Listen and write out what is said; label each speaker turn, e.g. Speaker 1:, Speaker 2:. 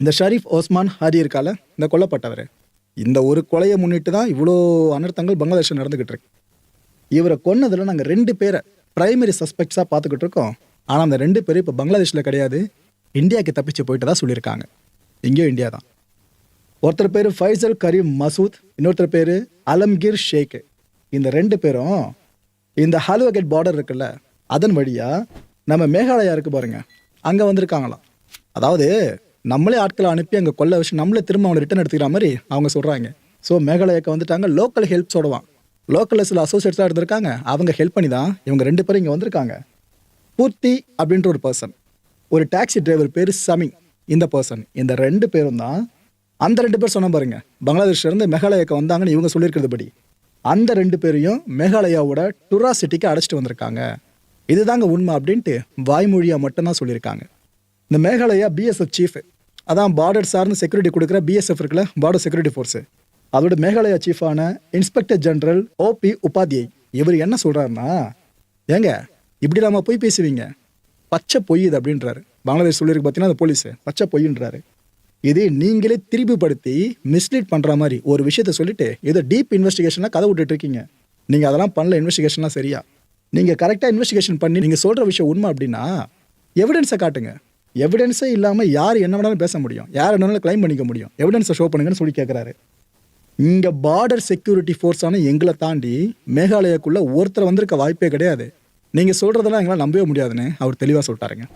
Speaker 1: இந்த Sharif Osman Harry இருக்கால இந்த கொல்லப்பட்டவர். இந்த ஒரு கொலையை முன்னிட்டு தான் இவ்வளோ அனர்த்தங்கள் பங்களாதேஷில் நடந்துக்கிட்டு இருக்கு. இவரை கொன்னதில் நாங்கள் ரெண்டு பேரை பிரைமரி சஸ்பெக்ட்ஸாக பார்த்துக்கிட்டு இருக்கோம். ஆனால் அந்த ரெண்டு பேரும் இப்போ பங்களாதேஷில் கிடையாது. இந்தியாவுக்கு தப்பிச்சு போயிட்டு தான் சொல்லியிருக்காங்க. எங்கேயோ இந்தியா தான். ஒருத்தர் பேர் ஃபைசல் கரீம் மசூத் இன்னொருத்தர் பேர் அலம்கீர் ஷேக் இந்த ரெண்டு பேரும் இந்த ஹாலுவகேட் பார்டர் இருக்குல்ல அதன் வழியாக நம்ம மேகாலயா இருக்கு பாருங்க. அங்கே வந்திருக்காங்களாம். அதாவது நம்மளே ஆட்களை அனுப்பி அங்கே கொல்ல வச்சு நம்மளே திரும்ப அவனை ரிட்டர்ன் எடுத்துக்கிற மாதிரி அவங்க சொல்கிறாங்க ஸோ மேகாலயாக்கு வந்துட்டாங்க லோக்கல் ஹெல்ப் சொல்லுவான். லோக்கலில் சில அசோசியேட்ஸாக இருந்திருக்காங்க. அவங்க ஹெல்ப் பண்ணி தான் இவங்க ரெண்டு பேரும் இங்கே வந்திருக்காங்க. பூர்த்தி அப்படின்ற ஒரு பர்சன் ஒரு டாக்ஸி டிரைவர் பேர் சமி இந்த பர்சன் இந்த ரெண்டு பேரும் தான் அந்த ரெண்டு பேர் சொன்ன பாருங்க பங்களாதேஷ்லேருந்து இருந்து வந்தாங்கன்னு இவங்க சொல்லியிருக்கிறது படி அந்த ரெண்டு பேரையும் மேகாலயாவோட டுரா சிட்டிக்கு அழைச்சிட்டு வந்திருக்காங்க. இதுதாங்க உண்மை அப்படின்ட்டு வாய்மொழியாக மட்டும்தான் சொல்லியிருக்காங்க. இந்த மேகாலயா பிஎஸ்எஃப் சீஃப் அதான் பார்டர் சார்ந்து செக்யூரிட்டி கொடுக்குற பிஎஸ்எஃப் இருக்குல்ல பார்டர் செக்யூரிட்டி ஃபோர்ஸு அதோட மேகாலயா சீஃபான இன்ஸ்பெக்டர் ஜெனரல் ஓபி உபாத்யை இவர் என்ன சொல்கிறாருன்னா ஏங்க இப்படி இல்லாமல் போய் பேசுவீங்க. பச்சை பொய் இது அப்படின்றாரு. பங்களாதேஷ் சொல்லியிருக்கு பார்த்தீங்கன்னா அந்த போலீஸு பச்சை பொய்ன்றாரு. இது நீங்களே திருப்பிப்படுத்தி மிஸ்லீட் பண்ணுற மாதிரி ஒரு விஷயத்த சொல்லிட்டு ஏதோ டீப் இன்வெஸ்டிகேஷனாக கதை விட்டுட்டு இருக்கீங்க. நீங்கள் அதெல்லாம் பண்ணல இன்வெஸ்டிகேஷன்லாம் சரியா. நீங்கள் கரெக்டாக இன்வெஸ்டிகேஷன் பண்ணி நீங்கள் சொல்கிற விஷயம் உண்மை அப்படின்னா எவிடன்ஸை காட்டுங்க. எவிடன்ஸே இல்லாமல் யார் என்ன வேணாலும் பேச முடியும். யார் என்ன வேணாலும் க்ளைம் பண்ணிக்க முடியும். எவிடன்ஸை ஷோ பண்ணுங்கன்னு சொல்லி கேட்குறாரு இங்கே பார்டர் செக்யூரிட்டி ஃபோர்ஸான எங்களை தாண்டி மேகாலயாக்குள்ளே ஒருத்தர் வந்திருக்க வாய்ப்பே கிடையாது. நீங்கள் சொல்கிறதெல்லாம் எங்களால் நம்பவே முடியாதுன்னு அவர் தெளிவாக சொல்லிட்டாருங்க.